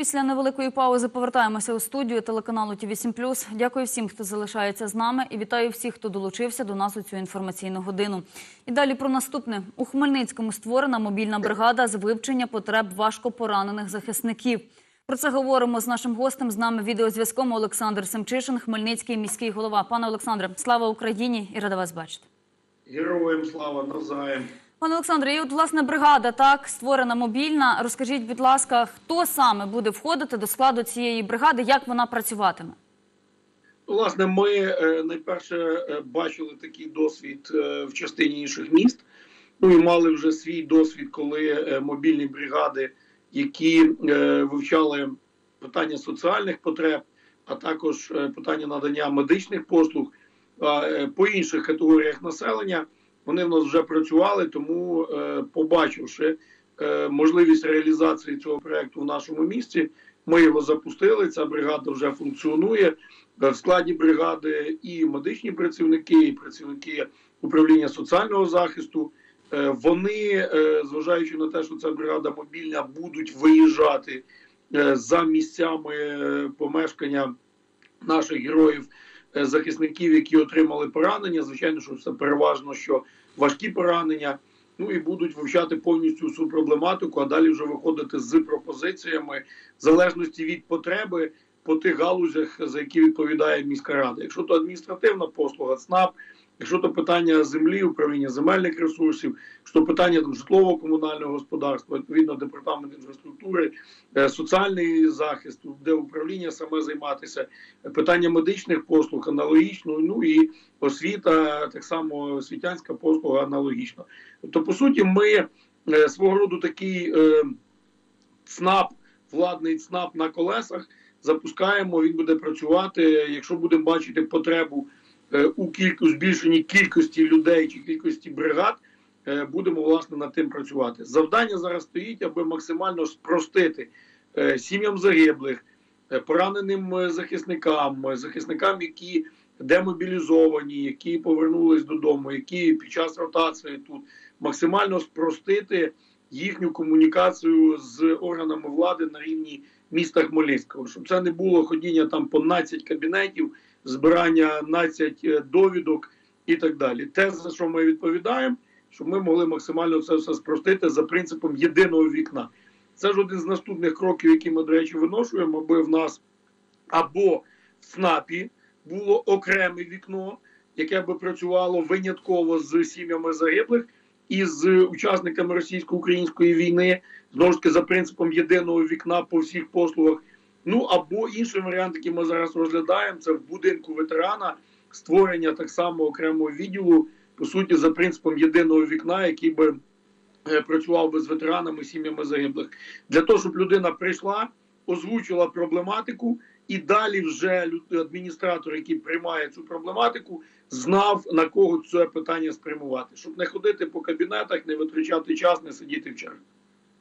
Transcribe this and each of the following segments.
Після невеликої паузи повертаємося у студію телеканалу ТІВІ 7 Дякую всім, хто залишається з нами, і вітаю всіх, хто долучився до нас у цю інформаційну годину. І далі про наступне у Хмельницькому створена мобільна бригада з вивчення потреб важкопоранених захисників. Про це говоримо з нашим гостем. З нами відеозв'язком Олександр Семчишин, Хмельницький міський голова. Пане Олександре, слава Україні і рада вас бачити. Героям слава навзаєм. Пане Олександре, і от власне бригада так створена мобільна. Розкажіть, будь ласка, хто саме буде входити до складу цієї бригади, як вона працюватиме? Власне, ми е, найперше е, бачили такий досвід е, в частині інших міст. Ну і мали вже свій досвід, коли мобільні бригади, які вивчали питання соціальних потреб, а також питання надання медичних послуг по інших категоріях населення, вони в нас вже працювали. Тому, е, побачивши е, можливість реалізації цього проекту в нашому місті, ми його запустили. Ця бригада вже функціонує. Е, В складі бригади і медичні працівники, і працівники управління соціального захисту. Вони, зважаючи на те, що ця бригада мобільна, будуть виїжджати за місцями помешкання наших героїв, захисників, які отримали поранення. Звичайно, що це переважно що важкі поранення. Ну і будуть вивчати повністю всю проблематику, а далі вже виходити з пропозиціями в залежності від потреби по тих галузях, за які відповідає міська рада. Якщо то адміністративна послуга, ЦНАП, якщо то питання землі, управління земельних ресурсів, якщо то питання там житлово-комунального господарства, відповідно департамент інфраструктури, е, соціальний захист, де управління саме займатися, питання медичних послуг аналогічно, ну і освіта, так само освітянська послуга аналогічно. Тобто, по суті, ми е, свого роду такий е, ЦНАП, владний ЦНАП на колесах запускаємо. Він буде працювати. Якщо будемо бачити потребу у кілько збільшенні кількості людей чи кількості бригад, е, будемо власне над тим працювати. Завдання зараз стоїть, аби максимально спростити е, сім'ям загиблих, е, пораненим е, захисникам, е, захисникам, які демобілізовані, які повернулись додому, які під час ротації тут максимально спростити їхню комунікацію з органами влади на рівні міста Хмельницького, щоб це не було ходіння там по 12 кабінетів, збирання 12 е, довідок і так далі. Те, за що ми відповідаємо, щоб ми могли максимально це все спростити за принципом єдиного вікна. Це ж один з наступних кроків, які ми, до речі, виношуємо, аби в нас або в СНАПі було окреме вікно, яке би працювало винятково з сім'ями загиблих і з учасниками російсько-української війни, знову ж таки за принципом єдиного вікна по всіх послугах. Ну або інший варіант, який ми зараз розглядаємо, це в будинку ветерана створення так само окремого відділу, по суті, за принципом єдиного вікна, який би е, працював би з ветеранами, сім'ями загиблих, для того, щоб людина прийшла, озвучила проблематику, і далі вже адміністратор, який приймає цю проблематику, знав на кого це питання спрямувати, щоб не ходити по кабінетах, не витрачати час, не сидіти в черзі.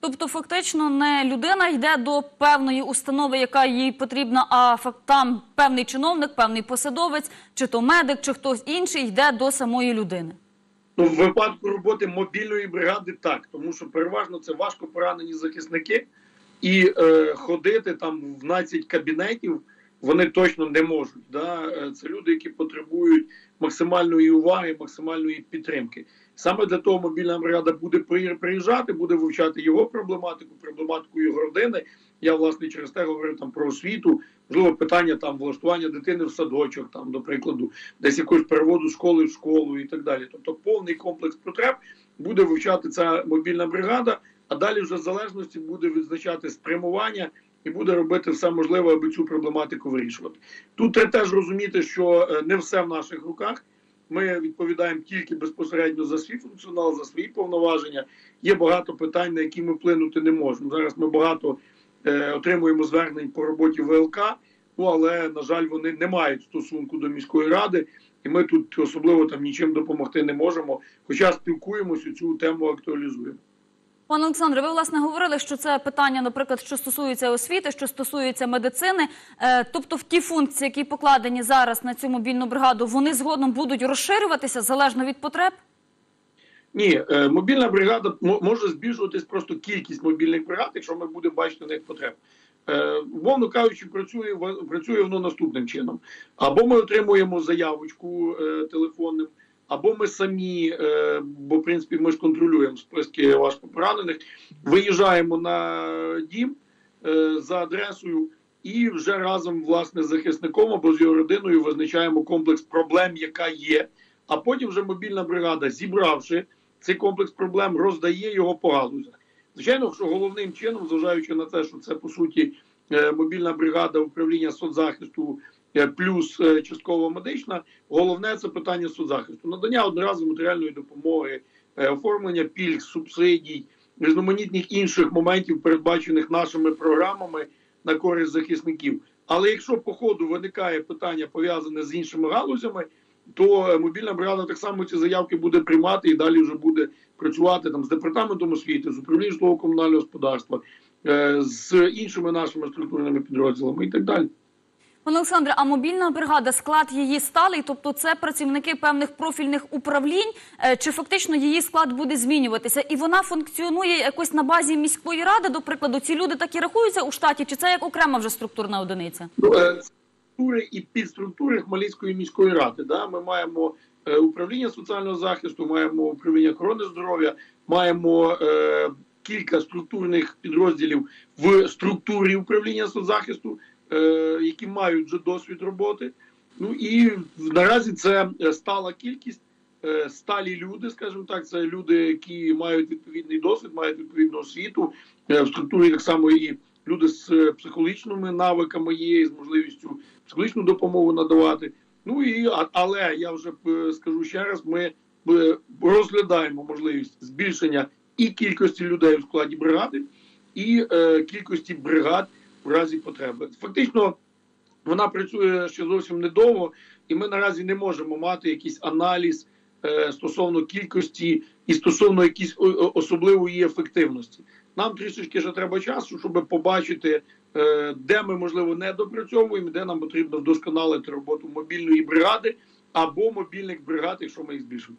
Тобто, фактично, не людина йде до певної установи, яка їй потрібна, а там певний чиновник, певний посадовець, чи то медик, чи хтось інший йде до самої людини. Ну, в випадку роботи мобільної бригади так, тому що переважно це важко поранені захисники, і е, ходити там в 12 кабінетів вони точно не можуть. Да? Е, Це люди, які потребують максимальної уваги, максимальної підтримки. Саме для того мобільна бригада буде при- приїжджати, буде вивчати його проблематику, проблематику його родини. Я власне через те говорив там про освіту, можливо, питання там влаштування дитини в садочок, там, до прикладу, десь якогось переводу школи в школу і так далі. Тобто повний комплекс потреб буде вивчати ця мобільна бригада, а далі вже в залежності буде відзначати спрямування і буде робити все можливе, аби цю проблематику вирішувати. Тут треба теж розуміти, що е, не все в наших руках. Ми відповідаємо тільки безпосередньо за свій функціонал, за свої повноваження. Є багато питань, на які ми вплинути не можемо. Зараз ми багато е, отримуємо звернень по роботі ВЛК, ну але на жаль, вони не мають стосунку до міської ради, і ми тут особливо там нічим допомогти не можемо. Хоча спілкуємося, цю тему актуалізуємо. Пане Олександре, ви власне говорили, що це питання, наприклад, що стосується освіти, що стосується медицини. Е, тобто, в ті функції, які покладені зараз на цю мобільну бригаду, вони згодом будуть розширюватися залежно від потреб. Ні, е, мобільна бригада може збільшуватись просто кількість мобільних бригад, якщо ми будемо бачити в них потреб. Е, Умовно кажучи, працює працює воно наступним чином: або ми отримуємо заявочку телефонним, або ми самі, е, бо в принципі ми ж контролюємо списки важкопоранених, виїжджаємо на дім е, за адресою. І вже разом власне з захисником або з його родиною визначаємо комплекс проблем, яка є. А потім вже мобільна бригада, зібравши цей комплекс проблем, роздає його по галузях. Звичайно, що головним чином, зважаючи на те, що це по суті е, мобільна бригада управління соцзахисту плюс е, частково медична, головне це питання соцзахисту, надання одноразової матеріальної допомоги, е, оформлення пільг, субсидій, різноманітних інших моментів, передбачених нашими програмами на користь захисників. Але якщо по ходу виникає питання пов'язане з іншими галузями, то е, мобільна бригада так само ці заявки буде приймати і далі вже буде працювати там з департаментом освіти, з управлінням житлово-комунального господарства, е, з іншими нашими структурними підрозділами і так далі. Пане Олександре, а мобільна бригада, склад її сталий, тобто це працівники певних профільних управлінь, е, чи фактично її склад буде змінюватися? І вона функціонує якось на базі міської ради, до прикладу, ці люди так і рахуються у штаті, чи це як окрема вже структурна одиниця? Ну, е, структури і підструктури Хмельницької міської ради. Ми маємо е, управління соціального захисту, маємо управління охорони здоров'я, маємо кілька структурних підрозділів в структурі управління соцзахисту, які мають вже досвід роботи. Ну і наразі це е, стала кількість. е, Сталі люди, скажімо так, це люди, які мають відповідний досвід, мають відповідну освіту е, в структурі так само і люди з е, психологічними навиками є, з можливістю психологічну допомогу надавати. Ну і але я вже е, скажу ще раз: ми е, розглядаємо можливість збільшення і кількості людей у складі бригади, і е, кількості бригад в разі потреби. Фактично, вона працює ще зовсім недовго, і ми наразі не можемо мати якийсь аналіз е, стосовно кількості і стосовно якісь особливої ефективності. Нам трішечки ще треба часу, щоб побачити, е, де ми можливо не допрацьовуємо, де нам потрібно вдосконалити роботу мобільної бригади або мобільних бригад, якщо ми їх збільшимо.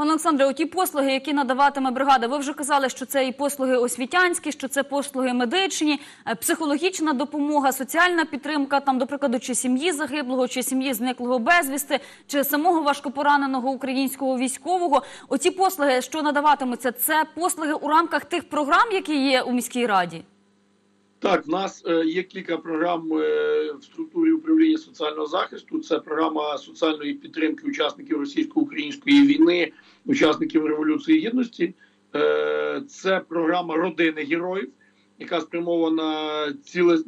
Пане Олександре, оті послуги, які надаватиме бригада, ви вже казали, що це і послуги освітянські, що це послуги медичні, е, психологічна допомога, соціальна підтримка, там, до прикладу, чи сім'ї загиблого, чи сім'ї зниклого безвісти, чи самого важкопораненого українського військового. Оці послуги, що надаватимуться, це послуги у рамках тих програм, які є у міській раді. Так, в нас е, є кілька програм е, в структурі управління соціального захисту. Це програма соціальної підтримки учасників російсько-української війни, учасників революції гідності. Е, Це програма родини героїв, яка спрямована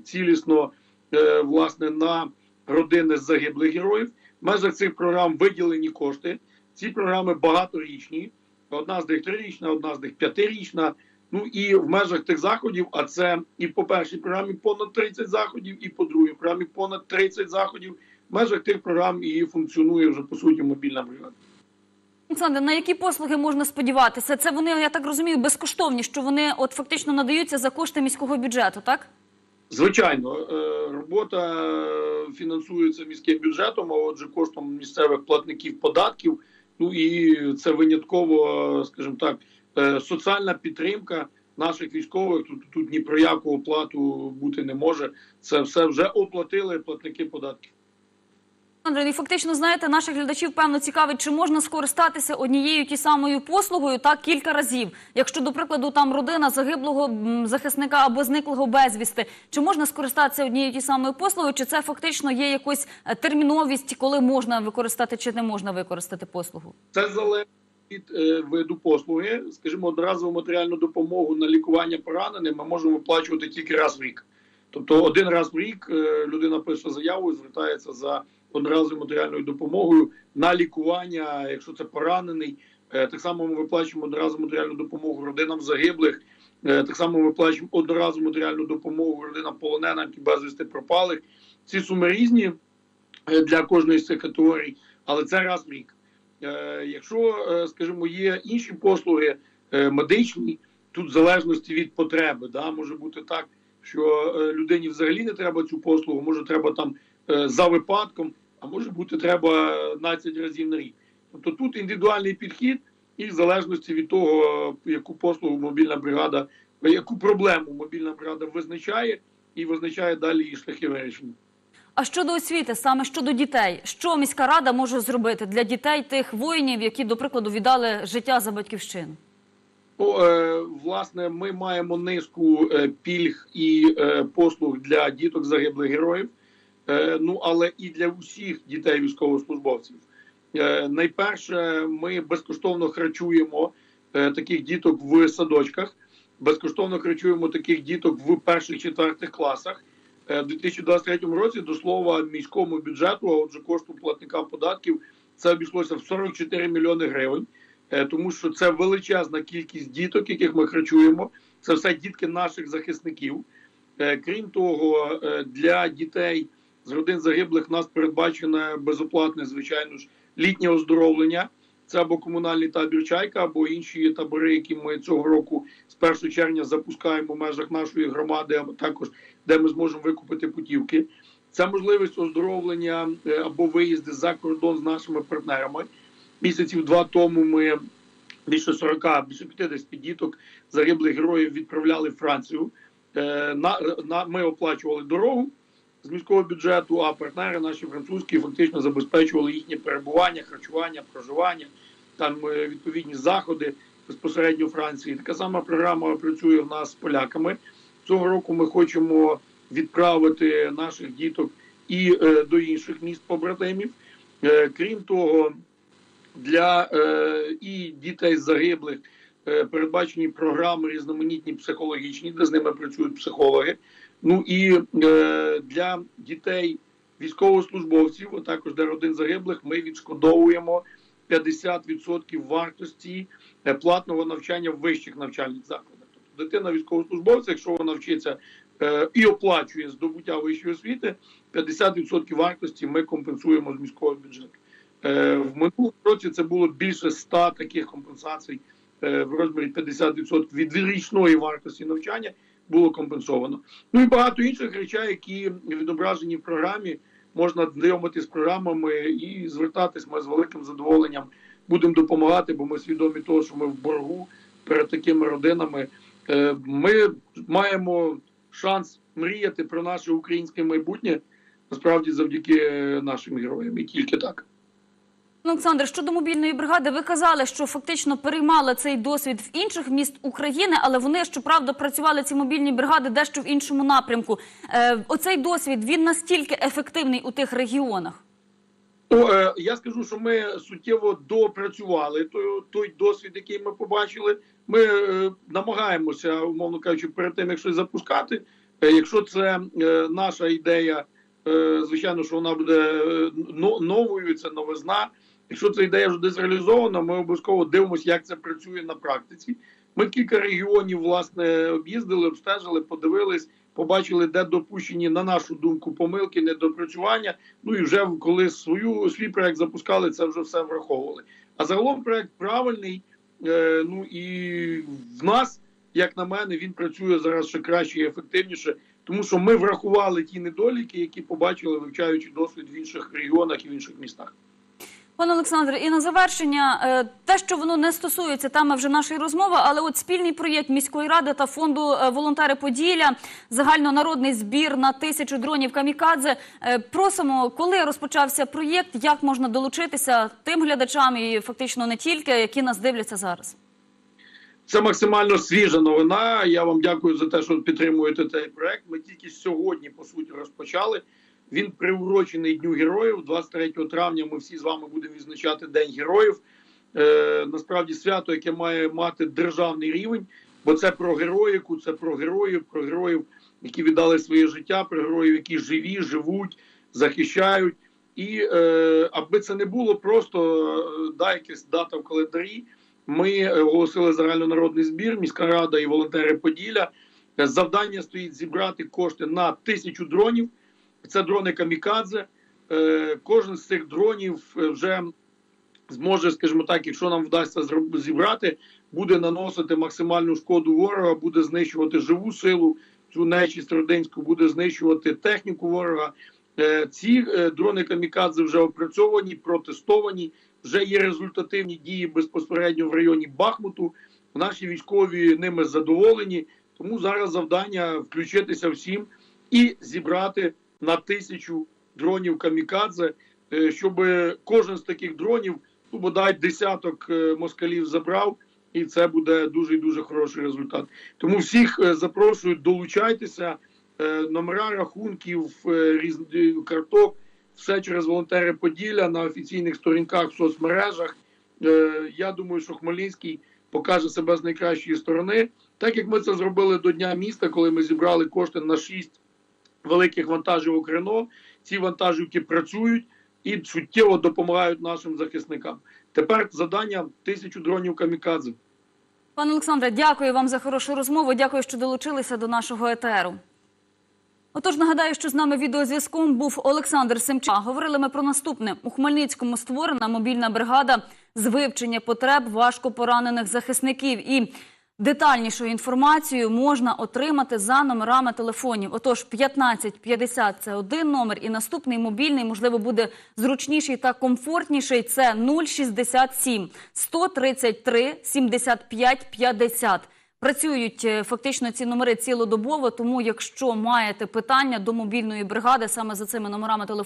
цілісно е, власне на родини загиблих героїв. В межах цих програм виділені кошти. Ці програми багаторічні. Одна з них трирічна, одна з них п'ятирічна. Ну і в межах тих заходів, а це і по першій програмі понад 30 заходів, і по другій програмі понад 30 заходів. В межах тих програм і функціонує вже по суті мобільна бригада. Олександр, на які послуги можна сподіватися? Це вони, я так розумію, безкоштовні, що вони от фактично надаються за кошти міського бюджету, так? Звичайно, е, робота фінансується міським бюджетом, а отже, коштом місцевих платників податків. Ну і це винятково, скажімо так, е, соціальна підтримка наших військових. Тут, тут ні про яку оплату бути не може. Це все вже оплатили платники податків. Олександр, і фактично, знаєте, наших глядачів певно цікавить, чи можна скористатися однією ті самою послугою так кілька разів. Якщо, до прикладу, там родина загиблого захисника або зниклого безвісти, чи можна скористатися однією ті самою послугою, чи це фактично є якась е, терміновість, коли можна використати чи не можна використати послугу? Це залежить від е, виду послуги. Скажімо, одноразову матеріальну допомогу на лікування пораненим ми можемо виплачувати тільки раз в рік. Тобто, один раз в рік е, людина пише заяву і звертається за одноразовою матеріальною допомогою на лікування, якщо це поранений. Е, Так само ми виплачуємо одноразову матеріальну допомогу родинам загиблих. Е, Так само ми виплачуємо одноразову матеріальну допомогу родинам полоненим, які безвісти пропалих. Ці суми різні е, для кожної з цих категорій, але це раз в рік. Якщо, скажімо, є інші послуги медичні, тут в залежності від потреби, да, може бути так, що людині взагалі не треба цю послугу, може треба там за випадком, а може бути треба 12 разів на рік. Тобто тут індивідуальний підхід, і в залежності від того, яку послугу мобільна бригада, яку проблему мобільна бригада визначає і визначає далі її шляхи вирішення. А щодо освіти, саме щодо дітей, що міська рада може зробити для дітей тих воїнів, які, до прикладу, віддали життя за батьківщину? Ну, е, власне, ми маємо низку е, пільг і е, послуг для діток загиблих героїв, ну але і для усіх дітей військовослужбовців. Е, найперше, ми безкоштовно харчуємо е, таких діток в садочках, безкоштовно харчуємо таких діток в перших четвертих класах. Е, У 2023 році, до слова, міському бюджету, а отже, кошту платника податків, це обійшлося в 44 мільйони гривень. Е, тому що це величезна кількість діток, яких ми харчуємо. Це все дітки наших захисників. Е, Крім того, е, для дітей з родин загиблих нас передбачене безоплатне, звичайно ж, літнє оздоровлення. Це або комунальний табір Чайка, або інші табори, які ми цього року з 1 червня запускаємо в межах нашої громади, або також де ми зможемо викупити путівки. Це можливість оздоровлення е, або виїзди за кордон з нашими партнерами місяців два тому ми більше 40, більше 50 діток загиблих героїв відправляли в Францію. Е, на, ми оплачували дорогу з міського бюджету, а партнери наші французькі фактично забезпечували їхнє перебування, харчування, проживання, там е, відповідні заходи безпосередньо Франції. Така сама програма працює в нас з поляками. Цього року ми хочемо відправити наших діток і е, до інших міст побратимів. Е, крім того, для е, і дітей загиблих передбачені програми різноманітні психологічні, де з ними працюють психологи. Ну і е, для дітей військовослужбовців, а також для родин загиблих, ми відшкодовуємо 50% вартості е, платного навчання в вищих навчальних закладах. Тобто дитина військовослужбовця, якщо вона вчиться е, і оплачує здобуття вищої освіти, 50% вартості ми компенсуємо з міського бюджету. Е, В минулому році це було більше 100 таких компенсацій е, в розмірі 50% від річної вартості навчання було компенсовано. Ну і багато інших речей, які відображені в програмі. Можна знайомити з програмами і звертатись. Ми з великим задоволенням будемо допомагати, бо ми свідомі того, що ми в боргу перед такими родинами. Е, Ми маємо шанс мріяти про наше українське майбутнє насправді завдяки нашим героям, і тільки так. Олександр, щодо мобільної бригади, ви казали, що фактично переймали цей досвід в інших міст України, але вони, щоправда, працювали ці мобільні бригади дещо в іншому напрямку. Е, оцей досвід він настільки ефективний у тих регіонах. Ну, е, я скажу, що ми суттєво допрацювали той, той досвід, який ми побачили. Ми е, намагаємося, умовно кажучи, перед тим, як щось запускати. Якщо це наша ідея, звичайно, що вона буде новою, це новизна. Якщо ця ідея вже десь реалізована, ми обов'язково дивимося, як це працює на практиці. Ми кілька регіонів власне об'їздили, обстежили, подивились, побачили, де допущені, на нашу думку, помилки, недопрацювання. Ну і вже коли свою свій проект запускали, це вже все враховували. А загалом проект правильний. Е, ну і в нас, як на мене, він працює зараз ще краще і ефективніше, тому що ми врахували ті недоліки, які побачили, вивчаючи досвід в інших регіонах і в інших містах. Пане Олександре, і на завершення, е, те, що воно не стосується теми вже нашої розмови, але от спільний проєкт міської ради та фонду е, волонтери Поділля, загальнонародний збір на тисячу дронів камікадзе. Е, Просимо, коли розпочався проєкт, як можна долучитися тим глядачам і фактично не тільки, які нас дивляться зараз. Це максимально свіжа новина. Я вам дякую за те, що підтримуєте цей проект. Ми тільки сьогодні, по суті, розпочали. Він приурочений Дню Героїв. 23 травня ми всі з вами будемо відзначати День Героїв. Е, насправді свято, яке має мати державний рівень, бо це про героїку, це про героїв, про героїв, які віддали своє життя, про героїв, які живі, живуть, захищають. І е, аби це не було просто е, да, якась дата в календарі. Ми оголосили загальнонародний збір, міська рада і волонтери Поділля. Е, Завдання стоїть зібрати кошти на тисячу дронів. Це дрони камікадзе. Е, Кожен з цих дронів е, вже зможе, скажімо так, якщо нам вдасться зібрати, буде наносити максимальну шкоду ворога, буде знищувати живу силу, цю нечість родинську, буде знищувати техніку ворога. Е, Ці дрони камікадзе вже опрацьовані, протестовані. вже є результативні дії безпосередньо в районі Бахмуту. Наші військові ними задоволені. Тому зараз завдання включитися всім і зібрати на тисячу дронів камікадзе, е, щоб кожен з таких дронів, ну бодай десяток е, москалів забрав, і це буде дуже і дуже хороший результат. Тому всіх е, запрошую, долучайтеся. Номера рахунків, карток, все через волонтери Поділля на офіційних сторінках в соцмережах. Я думаю, що Хмельницький покаже себе з найкращої сторони, так як ми це зробили до Дня міста, коли ми зібрали кошти на шість великих вантажівок Рено. Ці вантажівки працюють і суттєво допомагають нашим захисникам. Тепер завдання тисячу дронів камікадзе. Пане Олександре, дякую вам за хорошу розмову. Дякую, що долучилися до нашого етеру. Отож, нагадаю, що з нами відеозв'язком був Олександр Семча. Говорили ми про наступне. У Хмельницькому створена мобільна бригада з вивчення потреб важкопоранених захисників. І детальнішу інформацію можна отримати за номерами телефонів. Отож, 1550 – це один номер, і наступний мобільний, можливо, буде зручніший та комфортніший. Це 067 133 75 50. Працюють е, фактично ці номери цілодобово, тому якщо маєте питання до мобільної бригади саме за цими номерами телефону,